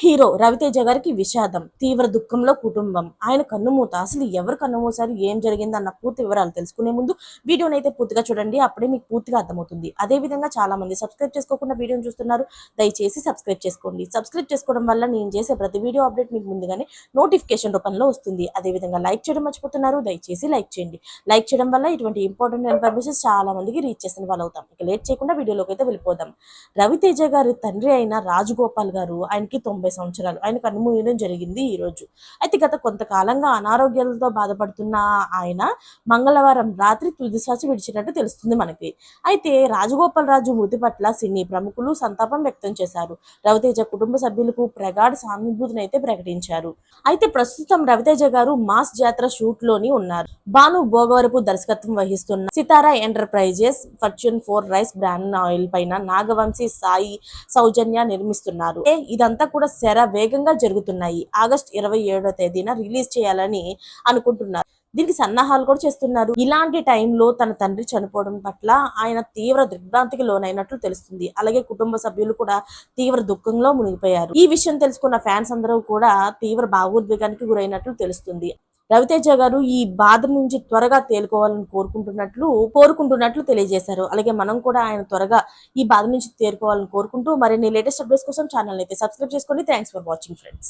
Hero Raviteja గారికి విషాదం తీవ్ర దుఃఖంలో కుటుంబం. ఆయన కన్నుమూత అసలు ఎవరు కన్నుమూసారు ఏం జరిగింది అన్న పూర్తి వివరాలు తెలుసుకునే ముందు వీడియోని అయితే పూర్తిగా చూడండి అప్పుడే మీకు పూర్తిగా అర్థమవుతుంది. అదే విధంగా చాలా మంది సబ్స్క్రైబ్ చేసుకోకుండా వీడియోని చూస్తున్నారు దయచేసి సబ్స్క్రైబ్ చేసుకోండి. సబ్స్క్రైబ్ చేసుకోవడం వల్ల నేను చేసే ప్రతి వీడియో అప్డేట్ మీకు ముందుగానే నోటిఫికేషన్ రూపంలో వస్తుంది. అదే విధంగా లైక్ చేయడం మర్చిపోతున్నారు దయచేసి లైక్ చేయండి. లైక్ చేయడం వల్ల ఇటువంటి ఇంపార్టెంట్ ఇన్ఫర్మేషన్ చాలా మందికి రీచ్ చేసిన వాళ్ళు అవుతాం ఇక లేట్ చేయకుండా వీడియోలోకి అయితే వెళ్ళిపోదాం. రవితేజ గారి తండ్రి అయిన రాజగోపాల్ గారు ఆయనకి తొంభై సంవత్సరాలు. ఆయన కన్నుమూయడం జరిగింది ఈ రోజు. అయితే గత కొంతకాలంగా అనారోగ్యాలతో బాధపడుతున్న ఆయన మంగళవారం రాత్రి తుదిశ్వాస విడిచినట్టు తెలుస్తుంది మనకి. అయితే రాజగోపాల్ రాజు మృతి పట్ల సినీ ప్రముఖులు సంతాపం వ్యక్తం చేశారు. రవితేజ కుటుంబ సభ్యులకు ప్రగాఢ సానుభూతిని అయితే ప్రకటించారు. అయితే ప్రస్తుతం రవితేజ గారు మాస్ జాతర షూట్లోని ఉన్నారు. భాను భోగవరపు దర్శకత్వం వహిస్తున్న Sithara enterprises fortune four rice brand oil పైన నాగవంశీ సాయి సౌజన్య నిర్మిస్తున్నారు. ఇదంతా కూడా శర వేగంగా జరుగుతున్నాయి. ఆగస్ట్ ఇరవై ఏడో తేదీన రిలీజ్ చేయాలని అనుకుంటున్నారు. దీనికి సన్నాహాలు కూడా చేస్తున్నారు. ఇలాంటి టైంలో తన తండ్రి చనిపోవడం పట్ల ఆయన తీవ్ర దిగ్భ్రాంతికి లోనైనట్లు తెలుస్తుంది. అలాగే కుటుంబ సభ్యులు కూడా తీవ్ర దుఃఖంలో మునిగిపోయారు. ఈ విషయం తెలుసుకున్న ఫ్యాన్స్ అందరూ కూడా తీవ్ర భావోద్వేగానికి గురైనట్లు తెలుస్తుంది. రవితేజ గారు ఈ బాధ నుంచి త్వరగా తేలుకోవాలని కోరుకుంటున్నట్లు కోరుకుంటున్నట్లు తెలియజేశారు. అలాగే మనం కూడా ఆయన త్వరగా ఈ బాధ నుంచి తేరుకోవాలని కోరుకుంటూ మరిన్ని లేటెస్ట్ అప్డేట్స్ కోసం ఛానల్ అయితే సబ్స్క్రైబ్ చేసుకోండి. Thanks for watching friends